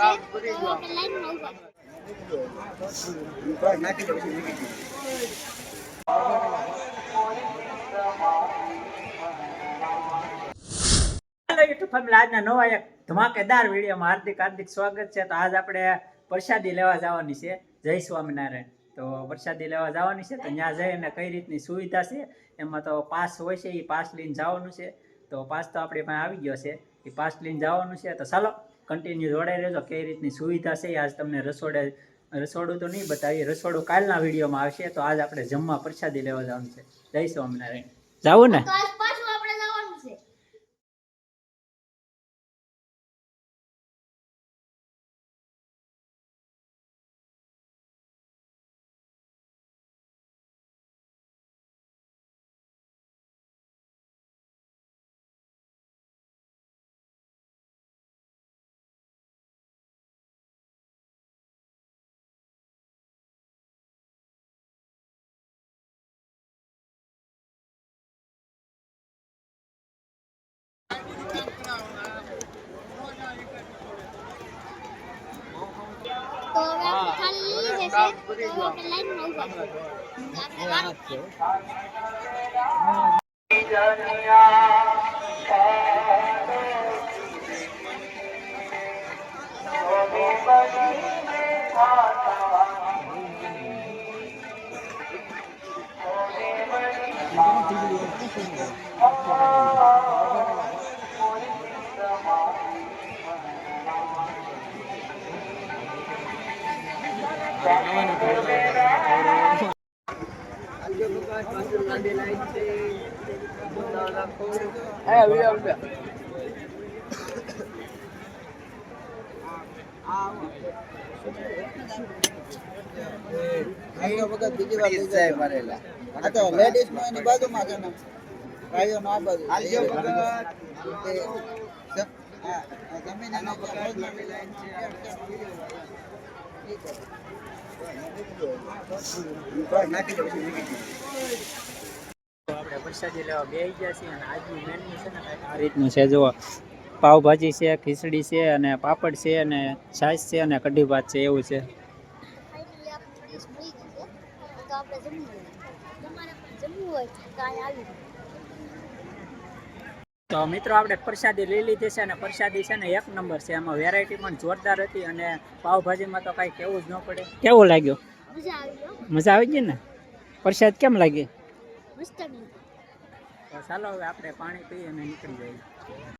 YouTube family આજના નવા એક ધમાકેદાર વિડીયોમાં હાર્દિક હાર્દિક સ્વાગત છે. તો આજ આપણે પ્રસાદી લેવા જવાની છે, જય સ્વામિનારાયણ. તો પ્રસાદી લેવા જવાની છે, તો ત્યાં જઈ અને કઈ રીતની સુવિધા છે? એમાં તો પાસ હોય છે એ પાસ લઈને જવાનું છે. તો પાસ તો આપણી પાસે આવી ગયો છે. એ પાસ લઈને જવાનું છે. તો ચાલો કન્ટિન્યુ જોડાઈ રહેજો. કઈ રીતની સુવિધા છે આજ તમને રસોડે રસોડું તો નહીં બતાવીએ રસોડું કાલના વિડીયોમાં આવશે. તો આજ આપણે જમવા પ્રસાદી લેવા જવાનું છે. જય સ્વામિનારાયણ. જવું ને. તો હવે આપણે ખાલી લીધે છે તો આપણે લાઈનમાં ઊભા તો આપણે વાત લેડીઝ નો એની બાજુમાં છે ને ભાઈઓ નો જમીન છે ને આ છે પાવભાજી છે, ખીચડી છે, અને પાપડ છે, અને છાશ છે, અને કઢી ભાત છે, એવું છે. તો મિત્રો આપણે પ્રસાદી લઈ લીધી છે અને પ્રસાદી છે ને એક નંબર છે. એમાં વેરાયટી પણ જોરદાર હતી અને પાવભાજીમાં તો કાંઈ કેવું જ ન પડે. કેવું લાગ્યું? મજા આવી ગઈ ને? પ્રસાદ કેમ લાગી ચાલો હવે આપણે પાણી પીએ અને નીકળી જઈએ.